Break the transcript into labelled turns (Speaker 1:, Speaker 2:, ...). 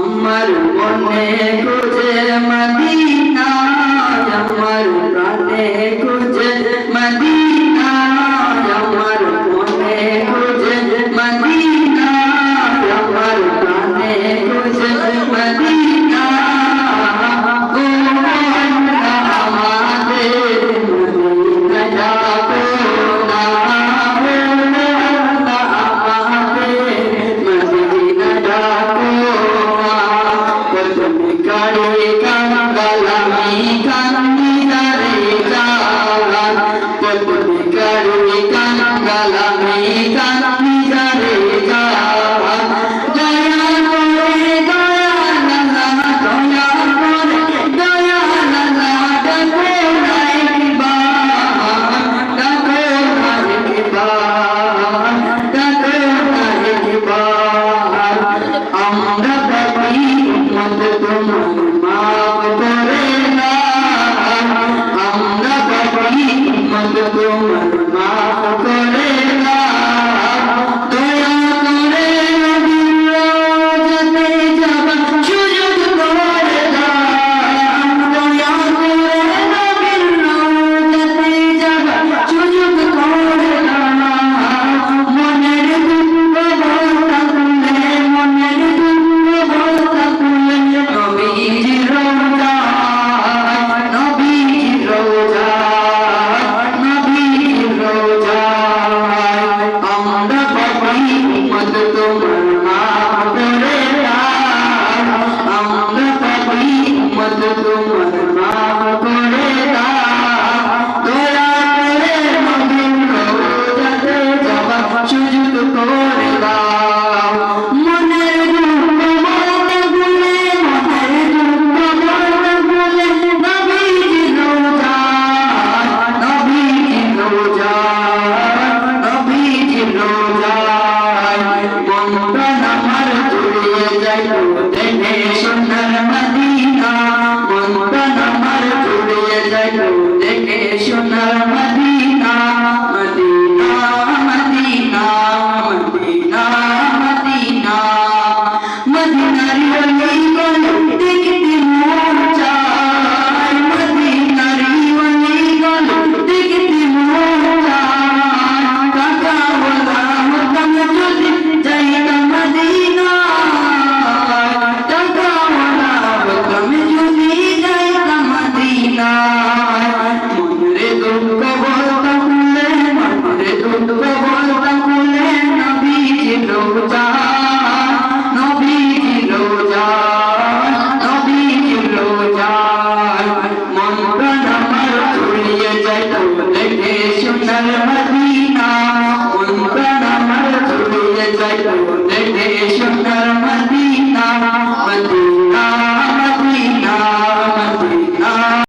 Speaker 1: আমার মনে খোঁজে মদিনা আমার প্রাণে খোঁজে মদিনা আমার Thank you. चल मदीना